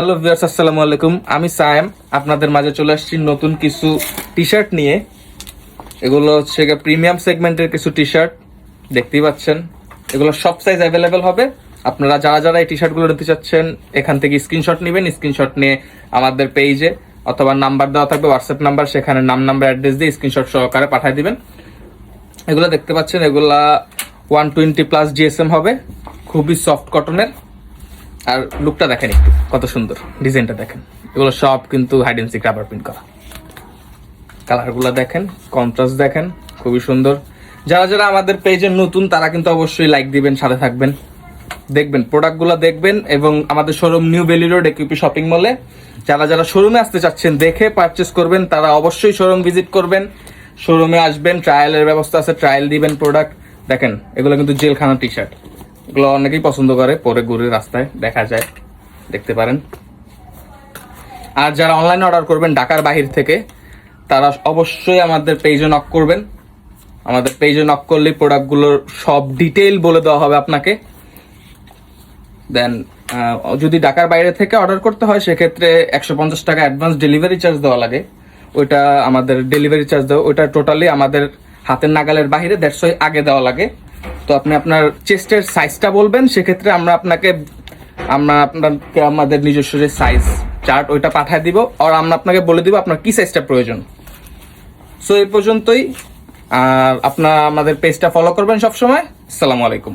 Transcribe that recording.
Hello viewers, আসসালামু আলাইকুম। আমি সায়েম। আপনাদের মাঝে চলে আসছি নতুন কিছু টি শার্ট নিয়ে। এগুলো হচ্ছে প্রিমিয়াম সেগমেন্টের কিছু টি শার্ট দেখতেই পাচ্ছেন। এগুলো সব সাইজ অ্যাভেলেবেল হবে। আপনারা যারা যারা এই টি শার্টগুলো নিতে চাচ্ছেন, এখান থেকে স্ক্রিনশট নেবেন। স্ক্রিনশট নিয়ে আমাদের পেজে অথবা নাম্বার দেওয়া থাকবে হোয়াটসঅ্যাপ নাম্বার সেখানে নাম নাম্বার অ্যাড্রেস দিয়ে স্ক্রিনশট সহকারে পাঠিয়ে দিবেন। এগুলো দেখতে পাচ্ছেন, এগুলা ওয়ান টোয়েন্টি প্লাস জিএসএম হবে। খুবই সফট কটনের আর লুকটা দেখেন একটু। কত সুন্দর ডিজাইনটা দেখেন। এগুলো সব কিন্তু hide and seek rubber print করা। কালারগুলো দেখেন কন্ট্রাস্ট দেখেন, খুবই সুন্দর। যারা যারা আমাদের পেজে নতুন, তারা কিন্তু অবশ্যই লাইক দিবেন, সাথে থাকবেন। দেখবেন প্রোডাক্টগুলো দেখবেন এবং আমাদের showroom new Baily road AQP shopping মলে যারা যারা শোরুমে আসতে চাচ্ছেন, দেখে পারচেস করবেন, তারা অবশ্যই শোরুম ভিজিট করবেন। শোরুমে আসবেন ট্রায়ালের ব্যবস্থা আছে ট্রায়াল দিবেন প্রোডাক্ট দেখেন, এগুলো কিন্তু জেলখানা টি শার্ট এগুলো অনেকেই পছন্দ করে, পরে ঘুরে রাস্তায় দেখা যায়। দেখতে পারেন। আর যারা অনলাইনে অর্ডার করবেন ঢাকার বাহির থেকে, তারা অবশ্যই আমাদের পেজে নক করবেন। আমাদের পেজে নক করলে প্রোডাক্টগুলোর সব ডিটেইল বলে দেওয়া হবে আপনাকে। দেন যদি ঢাকার বাইরে থেকে অর্ডার করতে হয়, সেক্ষেত্রে একশো পঞ্চাশ টাকা অ্যাডভান্স ডেলিভারি চার্জ দেওয়া লাগে। ওইটা আমাদের ডেলিভারি চার্জ দেওয়া ওইটা টোটালি আমাদের হাতের নাগালের বাইরে দেড়শো আগে দেওয়া লাগে। তো আপনি আপনার চেস্টের সাইজটা বলবেন, সেক্ষেত্রে আমরা আপনাকে আমরা আপনাকে আমাদের নিজস্ব যে সাইজ চার্ট ওইটা পাঠিয়ে দিব, আর আমরা আপনাকে বলে দিব আপনার কি সাইজটা প্রয়োজন। সো এই পর্যন্তই, আর আপনারা আমাদের পেজটা ফলো করবেন সবসময়। আসসালামু আলাইকুম।